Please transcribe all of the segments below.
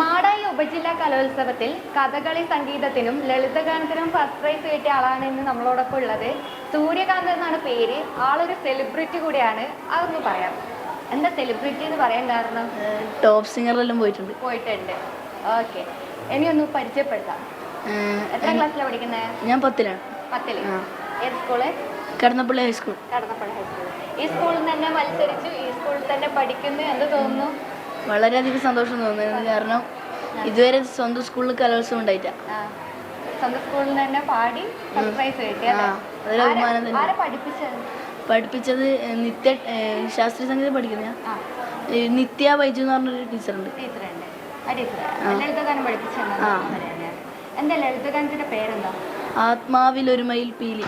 മാടായി ഉപജില്ലാ കലോത്സവത്തിൽ കഥകളി സംഗീതത്തിനും ലളിതഗാനത്തിനും ഫസ്റ്റ് പ്രൈസ് കിട്ടിയ ആളാണ് ഇന്ന് നമ്മളോടൊപ്പം ഉള്ളത്. സൂര്യകാന്ത് എന്നാണ് പേര്. ആളൊരു സെലിബ്രിറ്റി കൂടിയാണ്. അതൊന്ന് പറയാം. എന്താ സെലിബ്രിറ്റി എന്ന് പറയാൻ കാരണം? ടോപ്പ് സിംഗറിലെല്ലാം പോയിട്ടുണ്ട്. പോയിട്ടുണ്ട്. ഓക്കെ ഇനി ഒന്ന് പരിചയപ്പെടുത്താം. എത്ര ക്ലാസ്സിലാണ് പഠിക്കുന്നത് ഞാൻ പത്തിലാണ് പത്തിൽ. ഏത് school Kadannappally high school Kadannappally high school ഈ സ്കൂളിൽ തന്നെ മത്സരിച്ചു. ഈ സ്കൂളിൽ തന്നെ പഠിക്കുന്നു എന്ന് തോന്നുന്നു. വളരെയധികം സന്തോഷം തോന്നുന്നു. കാരണം ഇതുവരെ സ്വന്തം സ്കൂളിൽ കലോത്സവം ഉണ്ടായിട്ടാ. സ്വന്തം സ്കൂളിൽ തന്നെ പാടി അതൊരു അഭിമാനം തന്നെ. പഠിപ്പിച്ചത്? നിത്യ ശാസ്ത്രീയ സംഗീതം പഠിക്കുന്ന നിത്യ വൈജു എന്ന് പറഞ്ഞൊരു ടീച്ചറുണ്ട്. ആത്മാവിൽ ഒരു മയിൽ പീലി.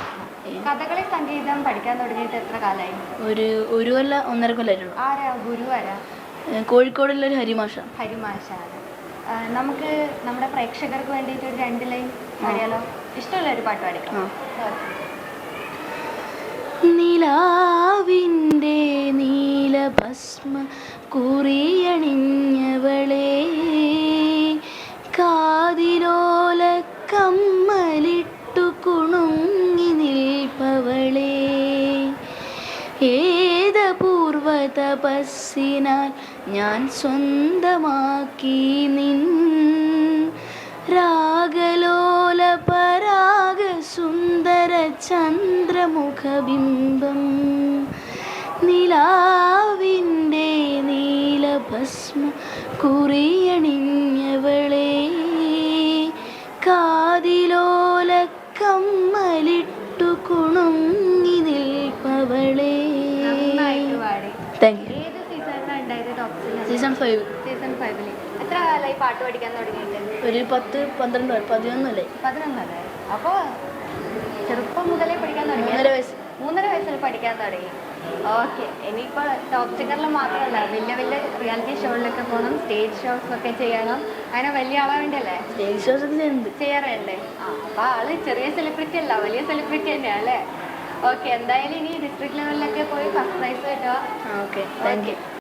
കഥകളി സംഗീതം പഠിക്കാൻ തുടങ്ങിയിട്ട് എത്ര കാലമായി? ഒരു ഒരു കൊല്ല ഒന്നര കൊല്ലായിട്ടുള്ളൂ. ആരാ? ഗുരു ആരാ? കോഴിക്കോടുള്ളൊരു ഹരിമാഷ. ഹരിമാഷാണ്. നമുക്ക് നമ്മുടെ പ്രേക്ഷകർക്ക് വേണ്ടിയിട്ട് ഒരു രണ്ട് ലൈൻ പാടിയാലോ ഇഷ്ടമുള്ള ഒരു പാട്ട് പാടിക്കാം. നിലാവിന്റെ നീലഭസ്മ കുറിയണിഞ്ഞവളെ തപസ്സിനാൽ ഞാൻ സ്വന്തമാക്കി നിൻ രാഗലോല പരാഗ സുന്ദര ചന്ദ്രമുഖബിംബം നിലാവിന്റെ നീലഭസ്മ കുറിയണിഞ്ഞവളെ കാതിലോല കമ്മലിട്ടു കുണുങ്ങി നിൽപ്പവളെ. Thank you season five. Season ഫൈവിൽ. എത്ര കാലമായി പാട്ട് പഠിക്കാൻ തുടങ്ങിയിട്ട്? ഒരു പത്ത് പന്ത്രണ്ട് പതിനൊന്നല്ലേ? പതിനൊന്നല്ലേ? അപ്പോൾ ചെറുപ്പം മുതലേ പഠിക്കാൻ തുടങ്ങി. മൂന്നര വയസ്സ്. മൂന്നര വയസ്സിൽ പഠിക്കാൻ തുടങ്ങി. ഓക്കെ. ഇനിയിപ്പോൾ ടോപ്പ് സിംഗറിൽ മാത്രമല്ല വലിയ വലിയ റിയാലിറ്റി ഷോകളിലൊക്കെ പോകണം സ്റ്റേജ് ഷോസ് ഒക്കെ ചെയ്യണം. അങ്ങനെ വലിയ ആളാവേണ്ടല്ലേ സ്റ്റേജ് ഷോസ് ഒക്കെ ചെയ്യുന്നുണ്ട്. ചെയ്യാറുണ്ട്. ആ അപ്പോൾ ആൾ ചെറിയ സെലിബ്രിറ്റി അല്ല വലിയ സെലിബ്രിറ്റി തന്നെയാണ് അല്ലേ? ഓക്കെ എന്തായാലും ഇനി ഡിസ്ട്രിക്ട് ലെവലിലൊക്കെ പോയി ഫസ്റ്റ് പ്രൈസ് കിട്ടുക ഓക്കെ. Thank you okay.